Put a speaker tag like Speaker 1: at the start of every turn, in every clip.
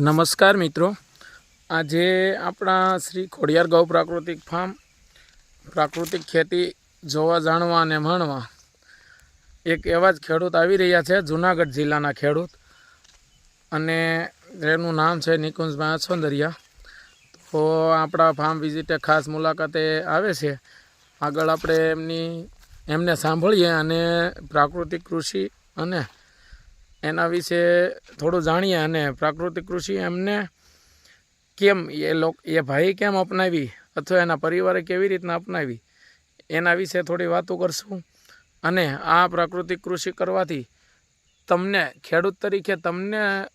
Speaker 1: નમસ્કાર મિત્રો. આજે આપણા શ્રી ખોડિયાર ગૌ પ્રાકૃતિક ફાર્મ પ્રાકૃતિક ખેતી જોવા જાણવા અને માણવા. એક એવા જ ખેડૂત આવી રહ્યા છે, જુનાગઢ જિલ્લાના ખેડૂત. અને એનું નામ છે નિકુંજભાઈ અછોંદરિયા. તો આપણા ફાર્મ વિઝિટે ખાસ મુલાકાતે આવે છે. આગળ આપણે એમની, એમને સાંભળીએ અને પ્રાકૃતિક કૃષિ અને એના વિશે થોડું જાણીએ અને પ્રાકૃતિક કૃષિ એમને કેમ, એ લોક, એ ભાઈ કેમ અપનાવી અથવા એના પરિવારે કેવી રીતના અપનાવી, એના વિશે થોડી વાતો કરશું. અને આ પ્રાકૃતિક કૃષિ કરવાથી તમને, ખેડૂત તરીકે તમને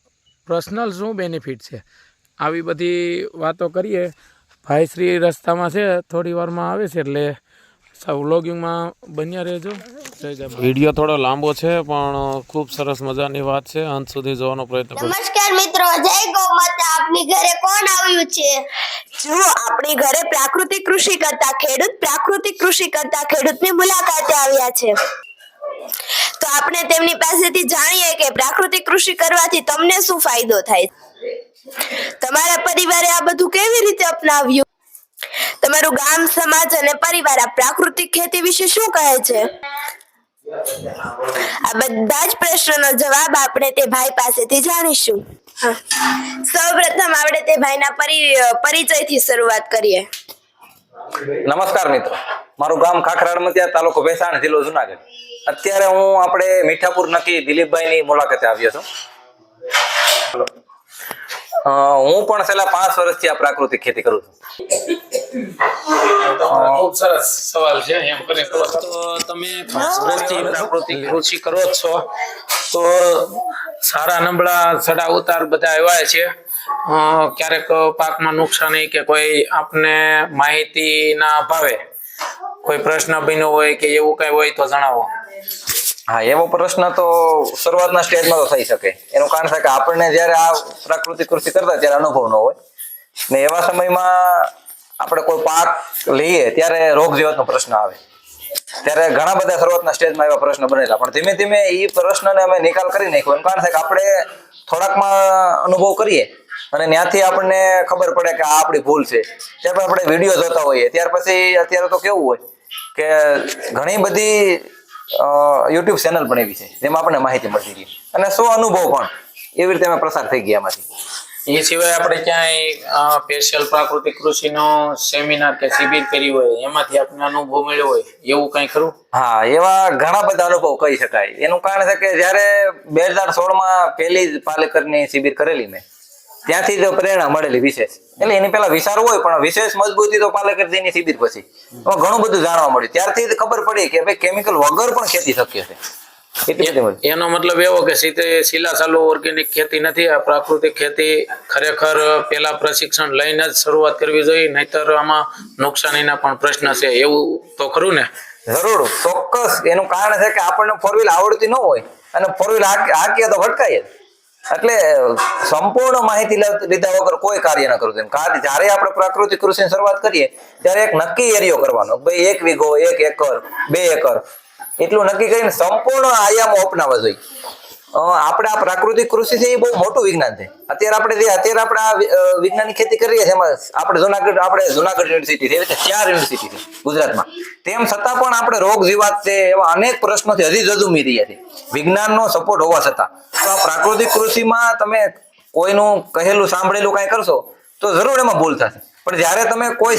Speaker 1: પર્સનલ શું બેનિફિટ છે? આવી બધી વાતો કરીએ. ભાઈ શ્રી રસ્તામાં છે, થોડી વારમાં આવે છે એટલે વ્લોગિંગમાં બન્યા રહેજો. વીડિયો થોડો લાંબો છે પણ ખૂબ સરસ મજાની વાત છે. અંત સુધી જોવાનો પ્રયત્ન કરજો.
Speaker 2: નમસ્કાર મિત્રો જય ગૌ માતા આપની ઘરે કોણ આવ્યું છે? જો આપણી ઘરે પ્રાકૃતિક કૃષિ કરતા ખેડૂત પ્રાકૃતિક કૃષિ કરતા ખેડૂતની મુલાકાતે આવ્યા છે. તો આપણે તેમની પાસેથી જાણીએ કે પ્રાકૃતિક કૃષિ કરવાથી તમને શું ફાયદો થાય? તમારા પરિવારે આ બધું કેવી રીતે અપનાવ્યું? તમારું ગામ, સમાજ અને પરિવાર આ પ્રાકૃતિક ખેતી વિશે શું કહે છે? આ બધા જ પ્રશ્નોનો જવાબ આપણે તે ભાઈ પાસેથી જાણીશું. સૌપ્રથમ આપણે તે ભાઈના પરિ- પરિચયથી શરૂઆત કરીએ.
Speaker 3: નમસ્કાર મિત્રો. મારું ગામ ખાખરાડમતિયા તાલુકો ભેસાણ, જિલ્લો જુનાગઢ. અત્યારે હું આપણે મીઠાપુર નક્કી દિલીપભાઈની મુલાકાતે આવ્યો છું. હું પણ છેલ્લા પાંચ વર્ષથી આ પ્રાકૃતિક ખેતી કરું છું.
Speaker 1: ખૂબ સરસ સવાલ છે એમ કરીને તો તમે પાંચ વર્ષથી પ્રાકૃતિક કૃષિ કરો જ છો. તો સારા નબળા ચડા ઉતાર બધા આવ્યા છે. ક્યારેક પાકમાં નુકસાની કે કોઈ આપને માહિતીના અભાવે કોઈ પ્રશ્ન બન્યો હોય કે એવું કઈ હોય તો જણાવો.
Speaker 3: હા, એવો પ્રશ્ન તો શરૂઆતના સ્ટેજમાં તો થઈ શકે. એનું કારણ છે કે આપણને જ્યારે આ પ્રાકૃતિક કૃષિ કરતા ત્યારે અનુભવ ન હોય. ને એવા સમયમાં આપણે કોઈ પાક લઈએ ત્યારે રોગ જીવાતનો પ્રશ્ન આવે. ત્યારે ઘણા બધા શરૂઆતના સ્ટેજમાં એવા પ્રશ્ન બનેલા. પણ ધીમે ધીમે એ પ્રશ્નને અમે નિકાલ કરી નાખ્યો. એનું કારણ છે કે આપણે થોડાકમાં અનુભવ કરીએ અને ત્યાંથી આપણને ખબર પડે કે આ આપણી ભૂલ છે. ત્યાર પછી આપણે વીડિયો જોતા હોઈએ. ત્યાર પછી અત્યારે તો કેવું હોય કે ઘણી બધી યુટ્યુબ ચેનલ પણ એવી છે જેમાં આપણને માહિતી મળતી રહી અને સો અનુભવ પણ એવી રીતે અમે પ્રસાર થઈ ગયા એમાંથી.
Speaker 1: એ સિવાય આપણે ક્યાંય સ્પેશિયલ પ્રાકૃતિક કૃષિનો સેમિનાર કે શિબિર કરી હોય એમાંથી આપને અનુભવ મળ્યો હોય એવું કંઈ ખરું?
Speaker 3: હા એવા ઘણા બધા અનુભવ કહી શકાય. એનું કારણ છે કે જ્યારે બે હજાર સોળમાં પહેલી પાલેકરની શિબિર કરેલી મેં ત્યાંથી જ પ્રેરણા મળેલી વિશેષ. એટલે એની પેલા વિચાર હોય પણ વિશેષ મજબૂતી તો પાલેકરજીની શિબિર પછી. ઘણું બધું જાણવા મળ્યું. ત્યારથી ખબર પડી કે ભાઈ કેમિકલ વગર પણ ખેતી શક્ય છે.
Speaker 1: એનો મતલબ એવો કે શીલા ચાલુ ઓર્ગેનિક ખેતી નથી. આ પ્રાકૃતિક ખેતી ખરેખર પેલા પ્રશિક્ષણ લઈને જ શરૂઆત કરવી જોઈએ. નહીતર આમાં નુકસાનીના પણ પ્રશ્ન છે. એવું તો ખરું ને?
Speaker 3: જરૂર. ચોક્કસ. એનું કારણ છે કે આપણને ફોર વ્હીલ આવડતી ન હોય. અને ફોર વ્હીલ હાકીએ તો ભટકાય જ. એટલે સંપૂર્ણ માહિતી લીધા વગર કોઈ કાર્ય ન કરવું કાર્ય જ્યારે આપણે પ્રાકૃતિક કૃષિની શરૂઆત કરીએ, ત્યારે એક નક્કી એરિયો કરવાનો ભાઈ એક વીઘો, એક એકર, બે એકર. એટલું નક્કી કરીને સંપૂર્ણ આયામો અપનાવવા જોઈએ. આપણે પ્રાકૃતિક કૃષિ છે એ બહુ મોટું વિજ્ઞાન છે. અત્યારે આપણે અત્યારે આપણે વિજ્ઞાનની ખેતી કરીએ છીએ, એમાં આપણે જુનાગઢ આપણે જુનાગઢ યુનિવર્સિટી છે એટલે ચાર યુનિવર્સિટી છે ગુજરાતમાં. તેમ છતાં પણ આપણે રોગ જીવાત છે એવા અનેક પ્રશ્નોથી હજી જજુમી રહ્યા છે વિજ્ઞાનનો સપોર્ટ હોવા છતાં. તો આ પ્રાકૃતિક કૃષિમાં તમે કોઈનું કહેલું, સાંભળેલું કાંઈ કરશો, તો જરૂર એમાં ભૂલ થશે. પણ જ્યારે તમે કોઈ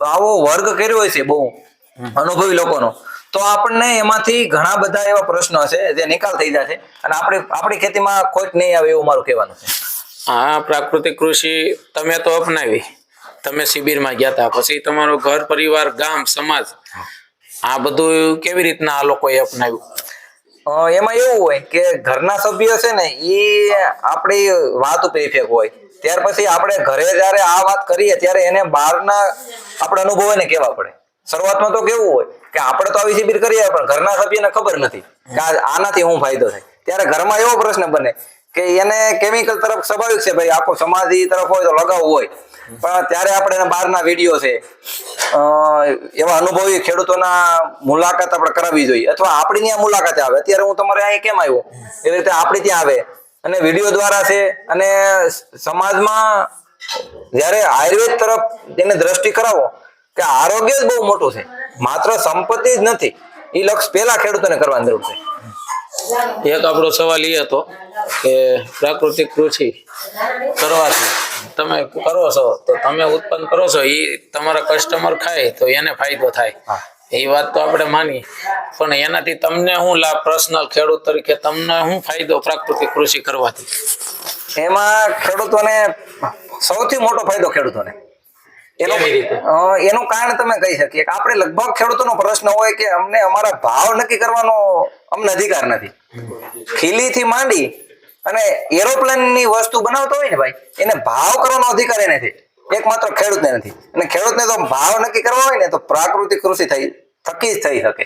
Speaker 3: આવો વર્ગ કર્યો હોય છે બહુ અનુભવી લોકોનો તો આપણને એમાંથી ઘણા બધા એવા પ્રશ્નો છે જે નિકાલ થઈ જશે અને આપણી આપણી ખેતીમાં ખોટ નહીં આવે એવું મારું કહેવાનું છે.
Speaker 1: આ પ્રાકૃતિક કૃષિ તમે તો અપનાવી. તમે શિબિરમાં ગયા હતા પછી તમારો ઘર પરિવાર ગામ સમાજ આ બધું કેવી રીતના આ લોકોએ અપનાવ્યું?
Speaker 3: એમાં એવું હોય કે ઘરના સભ્યો છે ને એ આપણી વાત ઉપર ઇફેક્ટ હોય. ત્યાર પછી આપણે ઘરે જ્યારે આ વાત કરીએ ત્યારે એને બહારના આપણે અનુભવ એને કહેવા પડે? શરૂઆતમાં તો કેવું હોય કે આપણે તો આવી શિબિર કરીએ પણ ઘરના સભ્યને ખબર નથી કે આનાથી શું ફાયદો થાય. ત્યારે ઘરમાં એવો પ્રશ્ન બને કે એને કેમિકલ તરફ સ્વાભાવિક છે, ભાઈ આખો સમાજ તરફ હોય તો લગાવવું હોય. પણ ત્યારે આપણે એના બહારના વીડિયો છે એવા અનુભવી ખેડૂતોના મુલાકાત આપણે કરાવવી જોઈએ. અથવા આપણી ત્યાં મુલાકાતે આવે. અત્યારે હું તમારે અહીં કેમ આવ્યો? એવી રીતે આપણી ત્યાં આવે. અને વીડિયો દ્વારા છે, અને સમાજમાં જ્યારે આયુર્વેદ તરફ તેને દ્રષ્ટિ કરાવો કે આરોગ્ય જ બહુ મોટું છે. માત્ર સંપત્તિ જ નથી. એ લક્ષ પહેલા ખેડૂતોને કરવાની જરૂર છે.
Speaker 1: એક આપણો સવાલ એ હતો કે પ્રાકૃતિક કૃષિ કરવાથી તમે કરો છો તો તમે ઉત્પન્ન કરો છો એ તમારા કસ્ટમર ખાય તો એને ફાયદો થાય. એ વાત તો આપણે માની. પણ એનાથી તમને હું લાભ પર્સનલ ખેડૂત તરીકે તમને શું ફાયદો પ્રાકૃતિક કૃષિ કરવાથી?
Speaker 3: એમાં ખેડૂતોને સૌથી મોટો ફાયદો ખેડૂતોને. એનું કારણ તમે કહી શકીએ કે આપણે લગભગ ખેડૂતોનો પ્રશ્ન હોય કે અમને અમારા ભાવ નક્કી કરવાનો અમને અધિકાર નથી. ખીલીથી માંડી અને એરોપ્લેનની વસ્તુ બનાવતો હોય ને ભાઈ એને ભાવ કરવાનો અધિકાર એને છે. એકમાત્ર ખેડૂતને નથી. અને ખેડૂતને તો ભાવ નક્કી કરવા હોય ને તો પ્રાકૃતિક કૃષિ થઈ થકી જ થઈ શકે.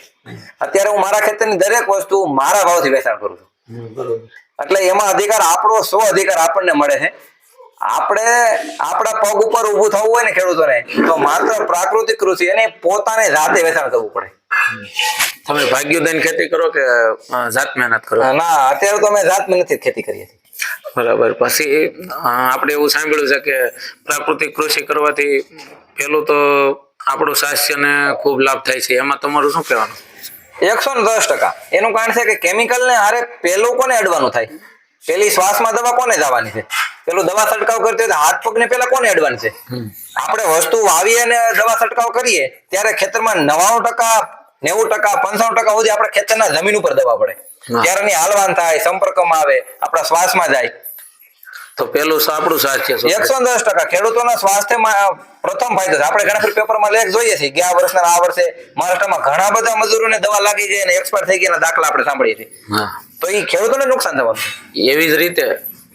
Speaker 3: અત્યારે હું મારા ખેતરની દરેક વસ્તુ મારા ભાવથી વેચાણ કરું છું. એટલે એમાં અધિકાર આપણો સ્વ અધિકાર આપણને મળે છે. આપણે આપણા પગ ઉપર ઊભું થવું હોય ને ખેડૂતોને તો માત્ર પ્રાકૃતિક કૃષિ અને પોતાને જાતે વેચાણ કરવું પડે.
Speaker 1: તમે ભાગ્યોદયન ખેતી કરો કે જાત મહેનત કરો?
Speaker 3: ના અત્યારે તો અમે જાત મહેનતથી ખેતી કરીએ છીએ.
Speaker 1: બરાબર. પછી આપણે એવું સાંભળ્યું છે કે પ્રાકૃતિક કૃષિ કરવાથી પેલું તો આપણું સ્વાસ્થ્યને ખૂબ લાભ થાય છે. એમાં તમારું શું કહેવાનું?
Speaker 3: એકસો ને દસ ટકા. એનું કારણ છે કે કેમિકલ ને હારે પેલું કોને અડવાનું થાય? પેલી શ્વાસમાં દવા કોને જવાની છે? પેલું દવા છંટકાવ કરતી હોય હાથ પગ ને પેલા કોને એડવાન છે? આપણે વસ્તુ વાવીએ અને દવા છંટકાવ કરીએ ત્યારે ખેતરમાં નવાણું ટકા નેવું ટકા પંચાણું ટકા સુધી આપણે ખેતરના જમીન ઉપર દવા પડે. ત્યારે એની હાલવાન થાય સંપર્કમાં આવે આપણા શ્વાસમાં જાય.
Speaker 1: તો પેલું આપણું સ્વાસ્થ્ય
Speaker 3: એકસો દસ ટકા. ખેડૂતોના સ્વાસ્થ્યમાં પ્રથમ ફાયદો છે. આપણે ઘણા પેપરમાં લેખ જોઈએ છીએ ગયા વર્ષના આ વર્ષે મહારાષ્ટ્રમાં ઘણા બધા મજૂરોને દવા લાગી જાય અને એક્સપાયર થઈ ગયા દાખલા આપણે સાંભળીએ છીએ. તો એ ખેડૂતોને નુકસાન થવાનું
Speaker 1: એવી જ રીતે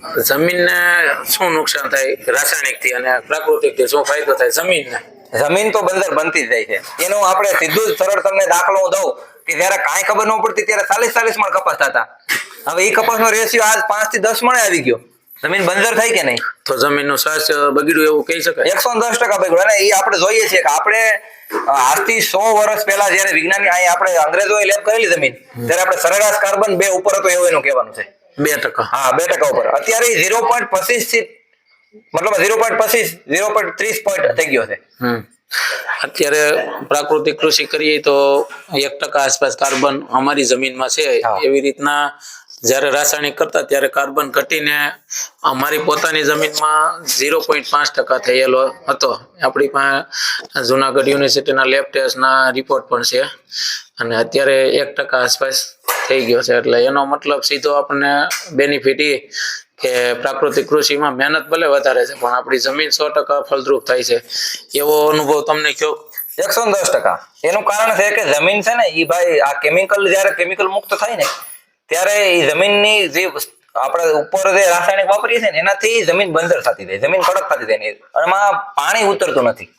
Speaker 1: જમીનને શું નુકસાન થાય? રાસાયણિકથી અને પ્રાકૃતિકથી શું ફાયદો થાય જમીનને?
Speaker 3: જમીન તો બંદર બનતી જ જાય છે. એનું આપણે સીધું જ સરળ તમને દાખલો હું દઉં કે જયારે કાંઈ ખબર ન પડતી ત્યારે ચાલીસ ચાલીસ મણ કપાસ થતા. હવે એ કપાસનો રેશિયો આજ પાંચથી દસ મણે આવી ગયો. જમીન બંદર થઈ કે નહીં?
Speaker 1: તો જમીનનું સ્વાસ્થ્ય બગડ્યું એવું કહી શકાય.
Speaker 3: એકસો દસ ટકા બગડ્યું. અને એ આપણે જોઈએ છીએ કે આપણે આજથી સો વર્ષ પહેલા જયારે વિજ્ઞાની અહીં આપણે અંગ્રેજોએ લેબ કરેલી જમીન ત્યારે આપણે સરેરાશ કાર્બન બે ઉપર હતો એવું એનું કહેવાનું છે.
Speaker 1: બે ટકા.
Speaker 3: હા બે ટકા ઉપર. અત્યારે ઝીરો પોઈન્ટ પચીસથી મતલબ ઝીરો પોઈન્ટ પચીસ ઝીરો પોઈન્ટ ત્રીસ પોઈન્ટ થઈ ગયો છે.
Speaker 1: અત્યારે પ્રાકૃતિક કૃષિ કરીએ તો એક ટકા આસપાસ કાર્બન અમારી જમીનમાં છે. એવી રીતના જ્યારે રાસાયણિક કરતા ત્યારે કાર્બન ઘટીને અમારી પોતાની જમીનમાં ઝીરો પોઈન્ટ પાંચ ટકા થયેલો હતો. આપણી પાસે જુનાગઢ યુનિવર્સિટીના લેબ ટેસ્ટના રિપોર્ટ પણ છે. અને અત્યારે એક ટકા આસપાસ થઈ ગયો છે. એટલે એનો મતલબ સીધો આપણને બેનિફિટ એ કે પ્રાકૃતિક કૃષિમાં મહેનત ભલે વધારે છે, પણ આપણી જમીન સો ટકા ફળદ્રુપ થાય છે. એવો અનુભવ તમને કયો
Speaker 3: એકસો દસ ટકા. એનું કારણ છે કે જમીન છે ને એ ભાઈ આ કેમિકલ જયારે કેમિકલ મુક્ત થાય ને, ત્યારે એ જમીનની જે આપણે ઉપર જે રાસાયણિક વાપરીએ છીએ ને, એનાથી જમીન બંદર થતી જાય, જમીન કડક થતી જાય એમાં પાણી ઉતરતું નથી.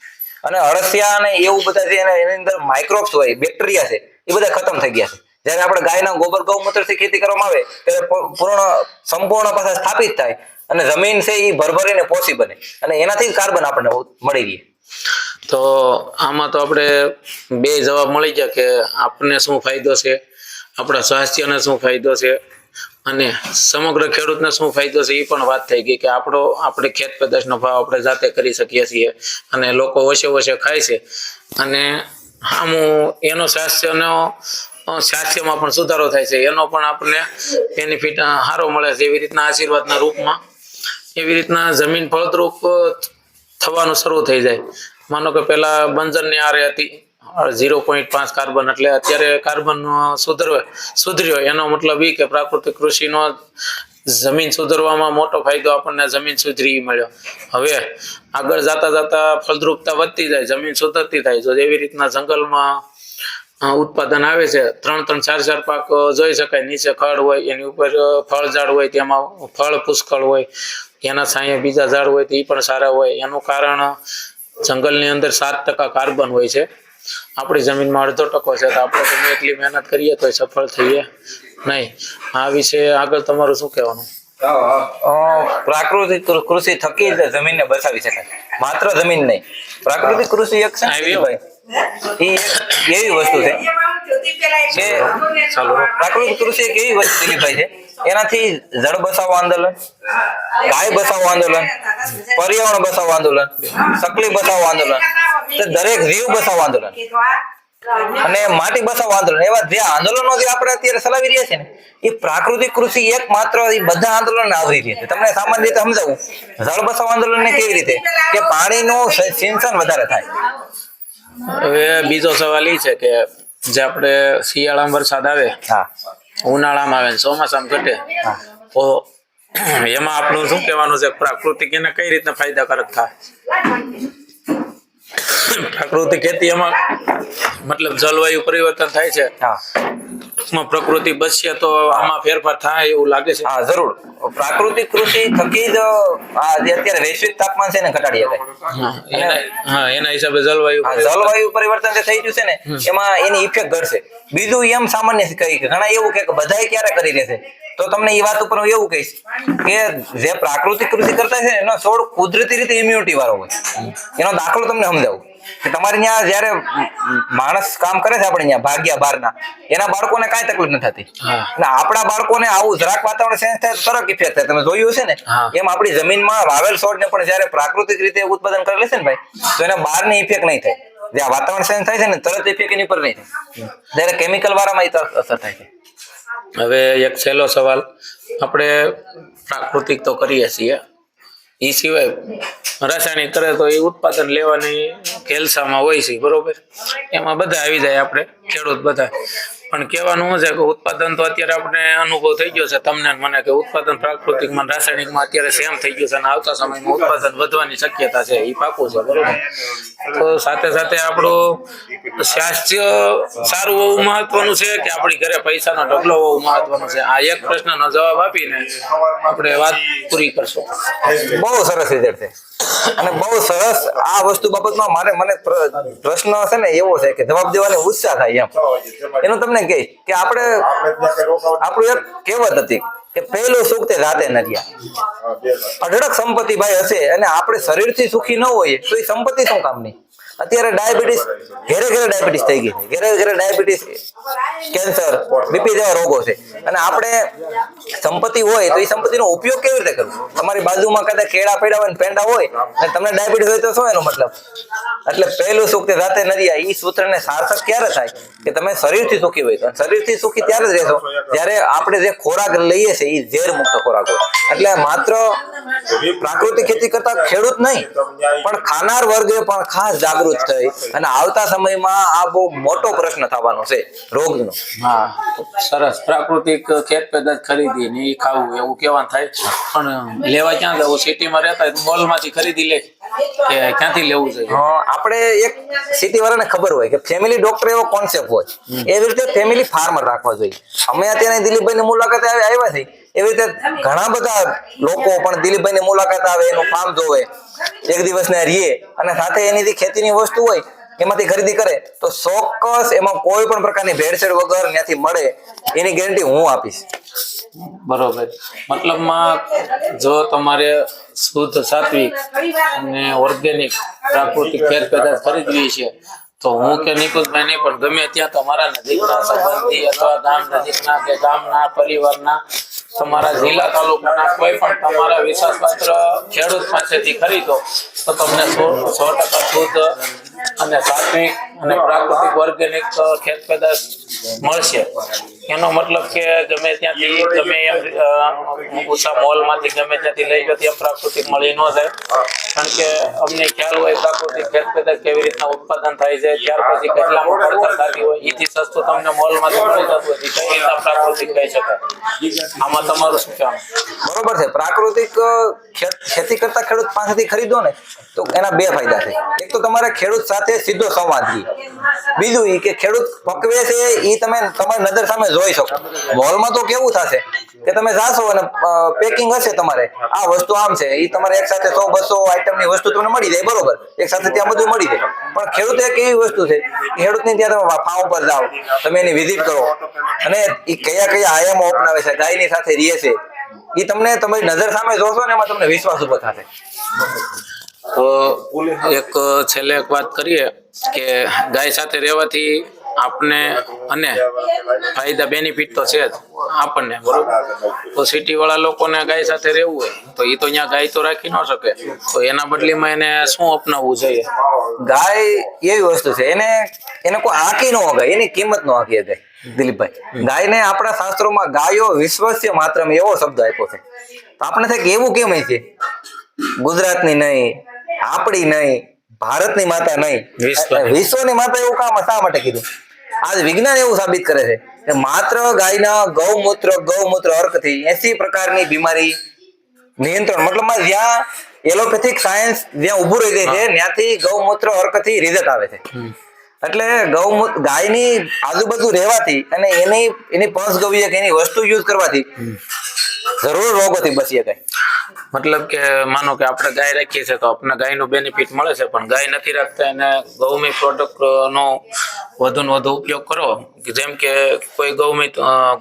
Speaker 3: અને અળસિયા અને એવું બધા જે એની અંદર માઇક્રોબ્સ હોય બેક્ટેરિયા છે એ બધા ખતમ થઈ ગયા છે. જ્યારે આપણે ગાયના ગોબર ગૌમૂત્રથી ખેતી કરવામાં આવે, ત્યારે પૂર્ણ સંપૂર્ણ પાછા સ્થાપિત થાય અને જમીન છે એ ભરભરીને પોષી બને અને એનાથી કાર્બન આપણને મળી ગઈ
Speaker 1: તો આમાં તો આપણે બે જવાબ મળી ગયા કે આપણને શું ફાયદો છે, આપણા સ્વાસ્થ્યને શું ફાયદો છે અને સમગ્ર ખેડૂતને શું ફાયદો છે એ પણ વાત થઈ ગઈ કે આપણો, આપણે ખેત પેદાશનો ભાવ આપણે જાતે કરી શકીએ છીએ અને લોકો ઓછે ઓછે ખાય છે. અને આમ એનો સ્વાસ્થ્યનો સ્વાસ્થ્યમાં પણ સુધારો થાય છે. એનો પણ આપણને બેનિફિટ સારો મળે છે એવી રીતના આશીર્વાદના રૂપમાં. એવી રીતના જમીન ફળદ્રુપ થવાનું શરૂ થઈ જાય. માનો કે પેલા બંજરની આરે હતી. ઝીરો પોઈન્ટ પાંચ કાર્બન એટલે અત્યારે કાર્બન સુધરવે, સુધર્યો. એનો મતલબ એ કે પ્રાકૃતિક કૃષિનો જમીન સુધરવામાં મોટો ફાયદો આપણને જમીન સુધરી મળ્યો. હવે આગળ જતા જતા ફળદ્રુપતા વધતી જાય, જમીન સુધરતી થાય. જો એવી રીતના જંગલમાં ઉત્પાદન આવે છે. ત્રણ ત્રણ ચાર ચાર પાક જોઈ શકાય. નીચે ખડ હોય એની ઉપર ફળ ઝાડ હોય તેમાં ફળ પુષ્કળ હોય એના છાંયે બીજા ઝાડ હોય તો એ પણ સારા હોય. એનું કારણ જંગલની અંદર સાત ટકા કાર્બન હોય છે. આપણી જમીનમાં અડધો ટકો છે તો આપણે ગમે એટલી મહેનત કરીએ તો સફળ થઈએ નહીં. આ વિશે આગળ તમારું શું કહેવાનું?
Speaker 3: પ્રાકૃતિક કૃષિ થકી જમીનને બચાવી શકાય. માત્ર જમીન નહીં. પ્રાકૃતિક કૃષિ એક છે ભાઈ. એવી વસ્તુ છે. પ્રાકૃતિક કૃષિ એક એવી વસ્તુ છે. એનાથી જળ બચાવો આંદોલન, ગાય બચાવો આંદોલન, પર્યાવરણ બચાવો આંદોલન, સકલી બચાવો આંદોલન દરેક જીવ બચાવો આંદોલન. અને માટી બચાવો આંદોલન. એવા જે આંદોલનો જે આપણે અત્યારે ચલાવી રહ્યા છે ને, એ પ્રાકૃતિક કૃષિ એક માત્ર એ બધા આંદોલન આવરી રહ્યા છે. તમને સામાન્ય રીતે સમજાવું. જળ બચાવ આંદોલન કેવી રીતે? કે પાણીનું સિંચન વધારે થાય.
Speaker 1: હવે બીજો સવાલ એ છે કે જે આપણે શિયાળામાં વરસાદ આવે
Speaker 3: હા.
Speaker 1: ઉનાળામાં આવે ને ચોમાસામાં ઘટે તો એમાં આપણું શું કહેવાનું છે પ્રાકૃતિક એને કઈ રીતના ફાયદાકારક થાય? પ્રાકૃતિક ખેતી એમાં મતલબ જલવાયુ પરિવર્તન થાય છે. પ્રકૃતિ બચશે તો આમાં ફેરફાર થાય એવું લાગે છે.
Speaker 3: હા જરૂર. પ્રાકૃતિક કૃષિ થકી જ અત્યારે વૈશ્વિક તાપમાન છે ને ઘટાડી શકાય.
Speaker 1: હા, એના હિસાબે જલવાયુ
Speaker 3: જલવાયુ પરિવર્તન જે થઈ ગયું છે ને એમાં એની ઇફેક્ટ ઘટશે. બીજું એમ સામાન્ય કહી કે ઘણા એવું કે બધાય ક્યારે કરી લેશે? તો તમને એ વાત ઉપર હું એવું કહીશ કે જે પ્રાકૃતિક કૃષિ કરતા છે એનો છોડ કુદરતી રીતે ઇમ્યુનિટી વાળો હોય. એનો દાખલો તમને સમજાવું કે તમારે ત્યાં જયારે માણસ કામ કરે છે આપણે ત્યાં ભાગ્યા બારના એના બાળકોને કાંઈ તકલીફ નથી થતી. અને આપણા બાળકોને આવું જરાક વાતાવરણ ચેન્જ થાય તો તરત ઇફેક્ટ થાય. તમે જોયું છે ને એમ આપણી જમીનમાં વાવેલ છોડને પણ જયારે પ્રાકૃતિક રીતે ઉત્પાદન કરે છે ને ભાઈ તો એને બહારની ઇફેક્ટ નહીં થાય. જે વાતાવરણ ચેન્જ થાય છે ને તરત ઇફેક્ટ એની પર નહીં થાય. જયારે કેમિકલ વાળામાં એ અસર થાય છે.
Speaker 1: હવે એક છેલ્લો સવાલ. આપણે પ્રાકૃતિક તો કરીએ છીએ. એ સિવાય રાસાયણિક કરે તો એ ઉત્પાદન લેવાની ખેલસામાં હોય છે, બરોબર? એમાં બધા આવી જાય આપણે, ખેડૂત બધા. પણ કહેવાનું છે કે ઉત્પાદન તો અત્યારે આપણે અનુભવ થઈ ગયો છે. તમને મને કે ઉત્પાદન પ્રાકૃતિકમાં રાસાયણિકમાં અત્યારે સેમ થઈ ગયું છે અને આવતા સમયમાં ઉત્પાદન વધવાની શક્યતા છે. એ પાકું છે, બરોબર? તો સાથે સાથે આપણું સ્વાસ્થ્ય સારું હોવું મહત્વનું છે કે આપણી ઘરે પૈસાનો ઢગલો હોવું મહત્વનું છે? આ એક પ્રશ્નનો જવાબ આપીને આપણે વાત પૂરી કરશું.
Speaker 3: બહુ સરસ છે અને બહુ સરસ આ વસ્તુ બાબતમાં મારે મને પ્રશ્ન છે ને એવો છે કે જવાબ દેવાની ઉત્સાહ થાય એમ. એનું તમને કહી કે આપણે આપણું એક કહેવત હતી કે પહેલું સુખ તે રાતે નરિયા અઢળક સંપત્તિ ભાઈ હશે અને આપણે શરીરથી સુખી ન હોઈએ તો એ સંપત્તિ શું કામની? અત્યારે ડાયાબિટીસ, ઘેરે ઘેરે ડાયાબિટીસ થઈ ગઈ છે. ઘેરે ઘેરે ડાયાબિટીસ, કેન્સર, બીપી જેવા રોગો છે. અને આપણે સંપત્તિ હોય તો એ સંપત્તિનો ઉપયોગ કેવી રીતે કરવો? તમારી બાજુમાં કદાચ કેળા પડ્યા હોય પેંડા હોય, અને તમને ડાયાબિટીસ હોય તો શું એનો મતલબ? એટલે પહેલું સુખ તે જાતે નથી આ એ સૂત્રને સાર્થક ક્યારે થાય? કે તમે શરીરથી સુખી હોય. તો શરીરથી સુખી ત્યારે જ રહેશો. જ્યારે આપણે જે ખોરાક લઈએ છીએ એ ઝેર મુક્ત ખોરાક હોય. એટલે માત્ર પ્રાકૃતિક ખેતી કરતા ખેડૂત નહીં, પણ ખાનાર વર્ગે પણ ખાસ જાગૃત થઈ. અને આવતા સમયમાં આ બહુ મોટો પ્રશ્ન થવાનો છે રોગનો.
Speaker 1: હા. સરસ. પ્રાકૃતિક ખેત પેદાશ ખરીદી ને ખાવું એવું કેવાનું થાય. પણ લેવા ક્યાં જવું? સિટીમાં રહેતા મોલ તો મોલમાંથી ખરીદી લે. કે ક્યાંથી લેવું જોઈએ?
Speaker 3: આપણે એક સિટી વાળાને ખબર હોય કે ફેમિલી ડોક્ટર એવો કોન્સેપ્ટ હોય. એવી રીતે ફેમિલી ફાર્મર રાખવા જોઈએ. અમે અત્યારે દિલીપભાઈની મુલાકાતે આવ્યા છીએ. એવી રીતે ઘણા બધા લોકો પણ દિલીપભાઈ ની મુલાકાત આવે, એનું ફાર્મ જોવે, એક દિવસ રીએ અને સાથે એની ખેતીની વસ્તુ હોય, એમાંથી ખરીદી કરે, તો ચોક્કસ એમાં કોઈ પણ પ્રકારની ભેળસેળ વગર ત્યાંથી મળે, એની ગેરંટી હું આપીશ.
Speaker 1: બરોબર. મતલબમાં જો તમારે શુદ્ધ સાત્વિક અને ઓર્ગેનિક પ્રાકૃતિક ખેર પેદાશ ખરીદવી છે, તો હું કે નિકુલભાઈ નહીં, પણ ગમે ત્યાં તમારા નજીકના સંબંધી અથવા ગામ નજીકના કે ગામના પરિવારના તમારા જિલ્લા તાલુકાના કોઈ પણ તમારા વિશ્વાસપાત્ર ખેડૂત પાસેથી ખરીદો, તો તમને સો ટકા શુદ્ધ અને સાત્વિક અને પ્રાકૃતિક ઓર્ગેનિક ખેત પેદાશ મળશે. એનો મતલબ કે ગમે ત્યાંથી, ગમે એમ ઓછા મોલમાંથી ગમે ત્યાંથી લઈ ગયો ત્યાં પ્રાકૃતિક મળી ન જાય. કારણ કે અમને ખ્યાલ હોય પ્રાકૃતિક ખેત કેવી રીતના ઉત્પાદન થાય છે, ત્યાર પછી કેટલામાં પડતર થતી હોય, એથી સસ્તું તમને મોલમાંથી મળી જતું હોય કઈ રીતના પ્રાકૃતિક કહી શકાય. આમાં તમારું શું કહેવાનું?
Speaker 3: બરોબર છે. પ્રાકૃતિક ખેત- કરતા ખેડૂત પાસેથી ખરીદો ને, તો એના બે ફાયદા છે. એક તો તમારે ખેડૂત સાથે સીધો સંવાદ બીજું એ કે ખેડૂત પકવે છે એ તમે તમારી નજર સામે જોઈ શકો. મોલમાં તો કેવું થશે કે તમે જાશો અને પેકિંગ હશે તમારે. આ વસ્તુ આમ છે. એ તમારે એક સાથે સો, બસો આઈટમની વસ્તુ તમને મળી જાય, બરોબર. એક સાથે ત્યાં બધું મળી જાય. પણ ખેડૂત એક એવી વસ્તુ છે. ખેડૂતની ત્યાં તમે ફાર્મ ઉપર જાઓ. તમે એની વિઝિટ કરો. અને એ કયા કયા આયામો અપનાવે છે, ગાયની સાથે રહે છે. એ તમને તમારી નજર સામે જોશો ને એમાં તમને વિશ્વાસ ઊભો થશે.
Speaker 1: તો એક, છેલ્લે એક વાત કરીએ કે ગાય સાથે રહેવાથી આપને અને ફાયદા બેનિફિટ તો છે જ આપણને બરોબર? તો સિટી વાળા લોકોને ગાય સાથે રહેવું હોય તો એ તો અહીંયા ગાય તો રાખી ન શકે. તો એના બદલીમાં એને શું અપનાવવું જોઈએ?
Speaker 3: ગાય એવી વસ્તુ છે એને એને કોઈ આંકી ન હોય એની કિંમત ન આંકી ગાય દિલીપભાઈ. ગાયને આપણા શાસ્ત્રોમાં ગાયો વિશ્વસ્ય માત્ર એવો શબ્દ આપ્યો છે. તો આપણે થાય કે એવું કેમ છે? ગુજરાતની નહીં આપણી નહીં ભારતની માતા નહીં.
Speaker 1: વિશ્વની
Speaker 3: માતા એવું કામ શા માટે કીધું? આજ વિજ્ઞાન એવું સાબિત કરે છે કે માત્ર ગાયના ગૌમૂત્ર ગૌમૂત્ર અર્કથી એસી પ્રકારની બીમારી નિયંત્રણ મતલબમાં જ્યાં એલોપેથિક સાયન્સ જ્યાં ઊભું રહી ગઈ છે ત્યાંથી ગૌમૂત્ર અર્કથી રિઝલ્ટ આવે છે. એટલે ગૌમૂત્ર ગાયની આજુબાજુ રહેવાથી અને એની એની પંચગવ્ય કે એની વસ્તુ યુઝ કરવાથી જરૂર રોગોથી બચી શકાય
Speaker 1: મતલબ કે માનો કે આપણે ગાય રાખીએ છીએ તો આપણને ગાયનું બેનિફિટ મળે છે પણ ગાય નથી રાખતા એને ગૌમી પ્રોડક્ટ નો વધુ ઉપયોગ કરો. જેમ કે કોઈ ગૌમી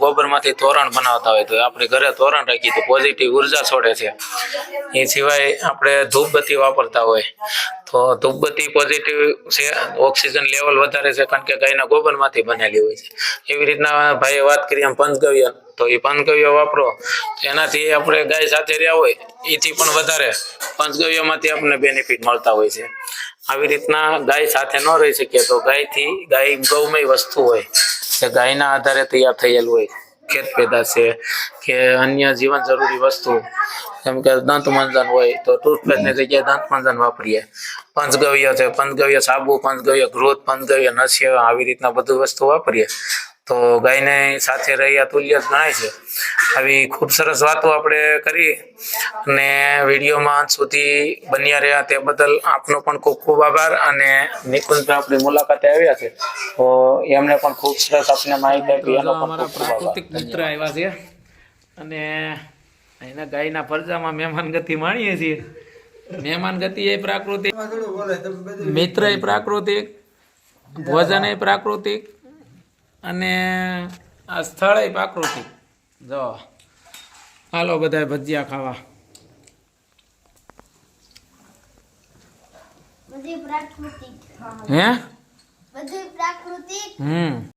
Speaker 1: ગોબરમાંથી તોરણ બનાવતા હોય તો આપણે ઘરે તોરણ રાખીએ તો પોઝિટિવ ઊર્જા છોડે છે. એ સિવાય આપણે ધૂપબત્તી વાપરતા હોય તો ધૂપબત્તી પોઝિટિવ છે ઓક્સિજન લેવલ વધારે છે કારણ કે ગાયના ગોબરમાંથી બનેલી હોય છે. એવી રીતના ભાઈએ વાત કરી એમ પંચગવ્ય, તો એ પંચગવ્ય વાપરો. એનાથી આપણે ગાય સાથે રહ્યા હોય, એથી પણ વધારે પંચગવ્યમાંથી આપણને બેનિફિટ મળતા હોય છે. આવી રીતના ગાય સાથે ન રહી શકીએ તો ગાયથી ગાય ગૌમય વસ્તુ હોય કે ગાયના આધારે તૈયાર થયેલું હોય. ખેત પેદા છે કે અન્ય જીવન જરૂરી વસ્તુ, જેમ કે દંત મંજન હોય તો ટૂથપેસ્ટની જગ્યાએ દંત મંજન વાપરીએ. પંચગવ્ય છે, પંચગવ્ય સાબુ, પંચગવ્ય ગ્રોથ પંચગવ્ય નસ્ય આવી રીતના બધું વસ્તુ વાપરીએ. તો ગાયને સાથે રહ્યા તુલ્ય ગણાય છે. આવી ખૂબ સરસ વાતો આપણે કરી અને વિડીયોમાં અંત સુધી બન્યા રહ્યા તે બદલ આપનો પણ ખૂબ ખૂબ આભાર અને નિકુંજ આપણી મુલાકાતે આવ્યા છે. તો એમને પણ ખૂબ સરસ આપને માહિતી આપી એનો ખૂબ મિત્ર આવ્યા છે અને એના ગાયના ફરજામાં મહેમાન ગતિ માણીએ છીએ. મહેમાન ગતિ એ પ્રાકૃતિક મિત્ર એ પ્રાકૃતિક ભોજન એ પ્રાકૃતિક અને આ સ્થળે પ્રાકૃતિક જો. હાલો બધા ભજીયા ખાવા. હે? હમ.